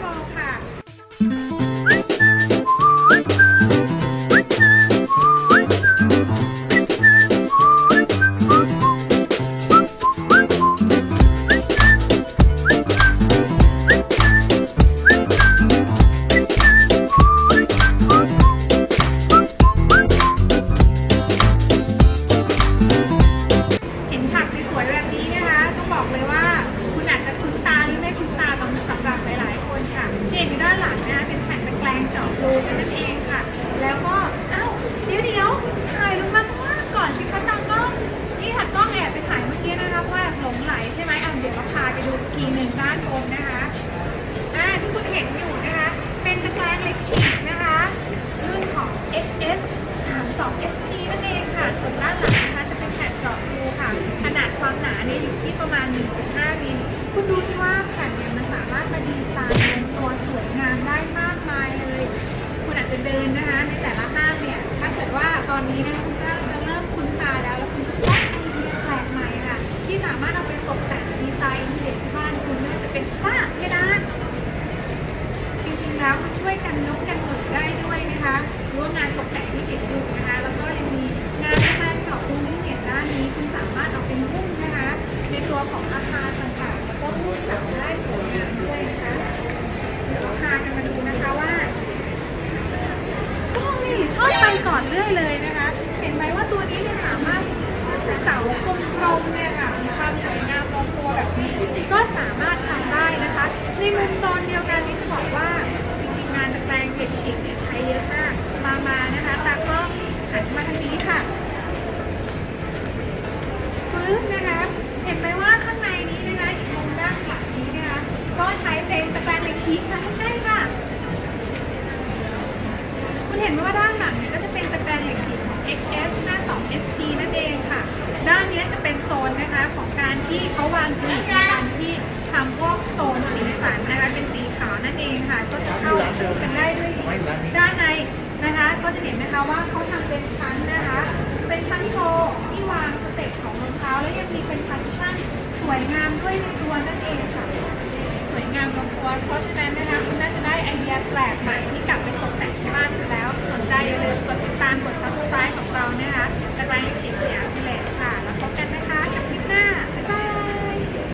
โแล้วก็เอ้าเดี๋ยวเดี๋ยวถ่ายลงมาข้างล่างก่อนสิคะตากล้องนี่ถัดกล้องแอบไปถ่ายเมื่อกี้นะคะว่าหลงไหลใช่ไหมอะเดี๋ยวเราพาไปดูอีกทีหนึ่งด้านบนนะคะอ่าที่คุณเห็นอยู่นะคะ เป็นตะแกรงเล็กฉีกนะคะรุ่นของ XS 32 SP นั่นเองค่ะส่วนด้านหลังนะคะจะเป็นแผ่นเจาะรูค่ะ ขนาดความหนาเนี่ยอยู่ที่ประมาณ 1.5มิล อนนี้นะคุณก็จะเริ่มคุ้นตาแล้วแล้วคุณก็ได้ไอเดียแปลกใหม่ค่ะ ที่สามารถเอาไปตกแต่งดีไซน์เด็กที่บ้านคุณไม่ว่าจะเป็นฝ้าเพดานจริงๆแล้วมันช่วยกันยกกันหนุนได้ด้วยนะคะหรือว่างานตกแต่งที่เห็นอยู่นะคะ แล้วก็ยังมีงานแม่เจาะมุมที่เห็นด้านนี้ คุณสามารถเอาเป็นหุ้มนะคะ ในตัวของอาคารต่างๆแล้วก็หุ้มสังได้สวยงามด้วยนะคะ ห็นไหมว่าด้านหลังเนี่ยก็จะเป็นตะแกรงเหล็กฉีกของ XS หน้า2 ST นั่นเองค่ะ ด้านนี้จะเป็นโซนนะคะของการที่เขาวางกิมมิคในการที่ทำพวกโซนสีสันนะคะเป็นสีขาวนั่นเองค่ะ ก็จะเข้ากันได้ด้วยดีด้านในนะคะ ก็จะเห็นนะคะว่าเขาทำเป็นชั้นนะคะ เป็นชั้นโชว์ที่วางสเต็ปของรองเท้าแล้วยังมีเป็นพาร์ชันสวยงามด้วยในตัวนั่นเองค่ะ สวยงามลงตัวเพราะฉะนั้นนะคะคุณน่าจะได้ไอเดีย